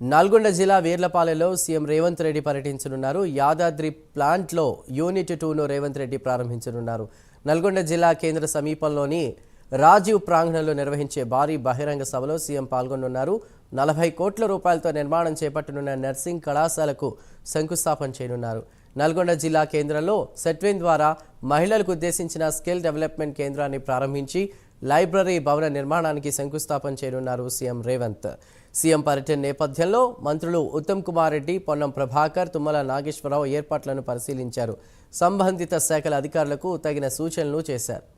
నల్గొండ జిల్లా వీర్లపాలెలో సీఎం రేవంత్ రెడ్డి పర్యటించనున్నారు. యాదాద్రి ప్లాంట్లో యూనిట్ టూను రేవంత్ రెడ్డి ప్రారంభించనున్నారు. నల్గొండ జిల్లా కేంద్ర సమీపంలోని రాజీవ్ ప్రాంగణంలో నిర్వహించే భారీ బహిరంగ సభలో సీఎం పాల్గొనున్నారు నలభై కోట్ల రూపాయలతో నిర్మాణం చేపట్టనున్న నర్సింగ్ కళాశాలకు శంకుస్థాపన చేయనున్నారు. నల్గొండ జిల్లా కేంద్రంలో సెట్విన్ ద్వారా మహిళలకు ఉద్దేశించిన స్కిల్ డెవలప్మెంట్ కేంద్రాన్ని ప్రారంభించి లైబ్రరీ భవన నిర్మాణానికి శంకుస్థాపన చేయనున్నారు సీఎం రేవంత్. సీఎం పర్యటన నేపథ్యంలో మంత్రులు ఉత్తమ్ కుమార్ రెడ్డి పొన్నం ప్రభాకర్ తుమ్మల నాగేశ్వరరావు ఏర్పాట్లను పరిశీలించారు. సంబంధిత శాఖల అధికారులకు తగిన సూచనలు చేశారు.